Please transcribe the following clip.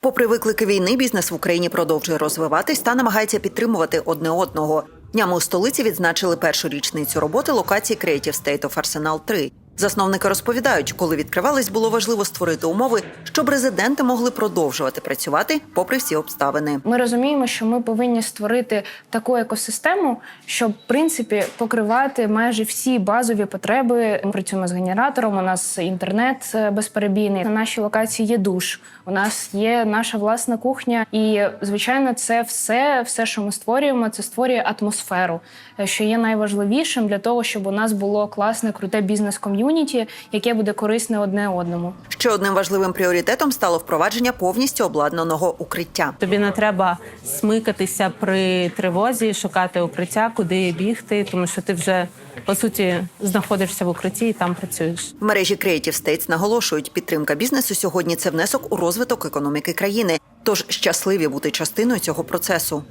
Попри виклики війни, бізнес в Україні продовжує розвиватись та намагається підтримувати одне одного. Днями у столиці відзначили першу річницю роботи локації Creative State of Arsenal 3. Засновники розповідають, коли відкривались, було важливо створити умови, щоб резиденти могли продовжувати працювати попри всі обставини. Ми розуміємо, що ми повинні створити таку екосистему, щоб в принципі покривати майже всі базові потреби. Ми працюємо з генератором. У нас інтернет е, безперебійний. На нашій локації є душ. У нас є наша власна кухня, і звичайно, це все, все, що ми створюємо, це створює атмосферу, е, що є найважливішим для того, щоб у нас було класне, круте бізнес-ком'юніті, яке буде корисне одне одному. Ще одним важливим пріоритетом стало впровадження повністю обладнаного укриття. Тобі не треба смикатися при тривозі, шукати укриття, куди бігти, тому що ти вже по суті знаходишся в укритті і там працюєш. В мережі Creative States наголошують, підтримка бізнесу сьогодні це внесок у розвиток економіки країни. Тож щасливі бути частиною цього процесу.